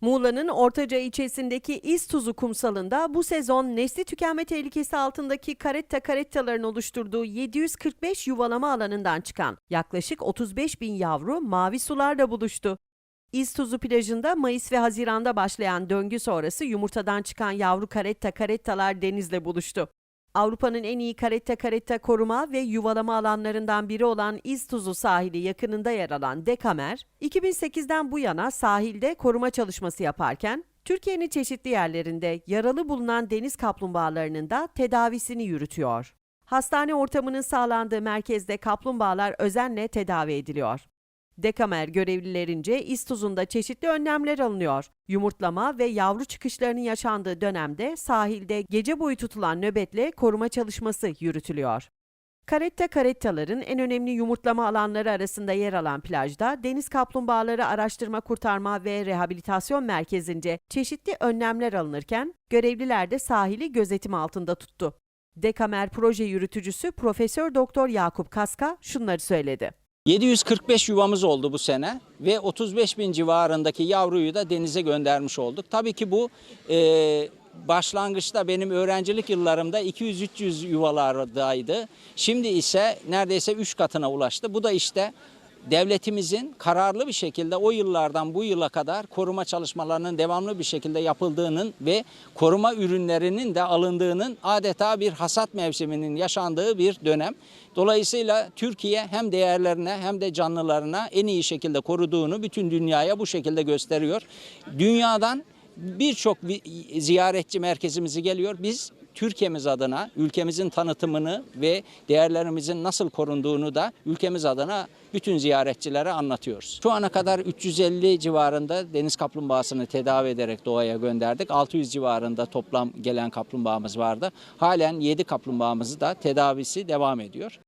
Muğla'nın Ortaca ilçesindeki İztuzu kumsalında bu sezon nesli tükenme tehlikesi altındaki karetta karettaların oluşturduğu 745 yuvalama alanından çıkan yaklaşık 35 bin yavru mavi sularla buluştu. İztuzu plajında Mayıs ve Haziran'da başlayan döngü sonrası yumurtadan çıkan yavru karetta karettalar denizle buluştu. Avrupa'nın en iyi karetta karetta koruma ve yuvalama alanlarından biri olan İztuzu sahili yakınında yer alan Dekamer, 2008'den bu yana sahilde koruma çalışması yaparken, Türkiye'nin çeşitli yerlerinde yaralı bulunan deniz kaplumbağalarının da tedavisini yürütüyor. Hastane ortamının sağlandığı merkezde kaplumbağalar özenle tedavi ediliyor. Dekamer görevlilerince İstuz'unda çeşitli önlemler alınıyor. Yumurtlama ve yavru çıkışlarının yaşandığı dönemde sahilde gece boyu tutulan nöbetle koruma çalışması yürütülüyor. Karetta karettaların en önemli yumurtlama alanları arasında yer alan plajda Deniz Kaplumbağaları Araştırma Kurtarma ve Rehabilitasyon Merkezi'nce çeşitli önlemler alınırken görevliler de sahili gözetim altında tuttu. Dekamer proje yürütücüsü Profesör Doktor Yakup Kaska şunları söyledi. 745 yuvamız oldu bu sene ve 35 bin civarındaki yavruyu da denize göndermiş olduk. Tabii ki bu e, başlangıçta benim öğrencilik yıllarımda 200-300 yuvalardaydı. Şimdi ise neredeyse 3 katına ulaştı. Bu da işte devletimizin kararlı bir şekilde o yıllardan bu yıla kadar koruma çalışmalarının devamlı bir şekilde yapıldığının ve koruma ürünlerinin de alındığının adeta bir hasat mevsiminin yaşandığı bir dönem. Dolayısıyla Türkiye hem değerlerine hem de canlılarına en iyi şekilde koruduğunu bütün dünyaya bu şekilde gösteriyor. Dünyadan birçok ziyaretçi merkezimizi geliyor. Biz Türkiye'miz adına ülkemizin tanıtımını ve değerlerimizin nasıl korunduğunu da ülkemiz adına bütün ziyaretçilere anlatıyoruz. Şu ana kadar 350 civarında deniz kaplumbağasını tedavi ederek doğaya gönderdik. 600 civarında toplam gelen kaplumbağamız vardı. Halen 7 kaplumbağamızı da tedavisi devam ediyor.